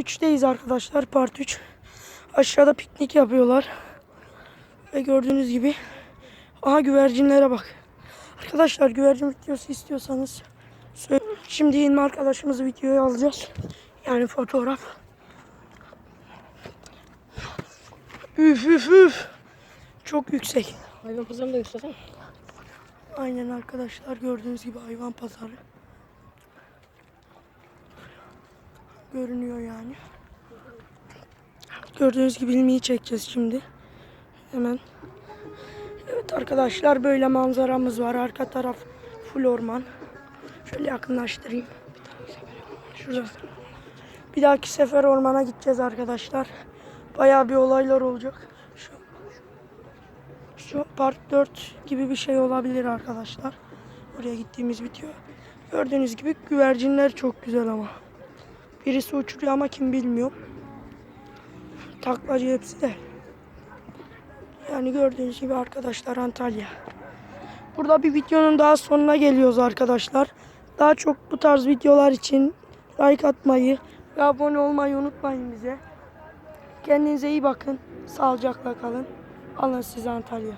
3'teyiz arkadaşlar. Part 3. Aşağıda piknik yapıyorlar. Ve gördüğünüz gibi aha güvercinlere bak. Arkadaşlar güvercin videosu istiyorsanız söyle. Şimdi yeni arkadaşımızı videoya alacağız. Yani fotoğraf. Üf üf üf. Çok yüksek. Hayvan pazarını da göstersen. Aynen arkadaşlar gördüğünüz gibi hayvan pazarı. Görünüyor yani. Gördüğünüz gibi ilmiyi çekeceğiz şimdi. Hemen. Evet arkadaşlar böyle manzaramız var. Arka taraf full orman. Şöyle yakınlaştırayım. Şurada. Bir dahaki sefer ormana gideceğiz arkadaşlar. Bayağı bir olaylar olacak. Şu şu part 4 gibi bir şey olabilir arkadaşlar. Oraya gittiğimiz video. Gördüğünüz gibi güvercinler çok güzel ama. Birisi uçuruyor ama kim bilmiyor. Taklacı hepsi de. Yani gördüğünüz gibi arkadaşlar Antalya. Burada bir videonun daha sonuna geliyoruz arkadaşlar. Daha çok bu tarz videolar için like atmayı ve abone olmayı unutmayın bize. Kendinize iyi bakın. Sağlıcakla kalın. Alın size Antalya.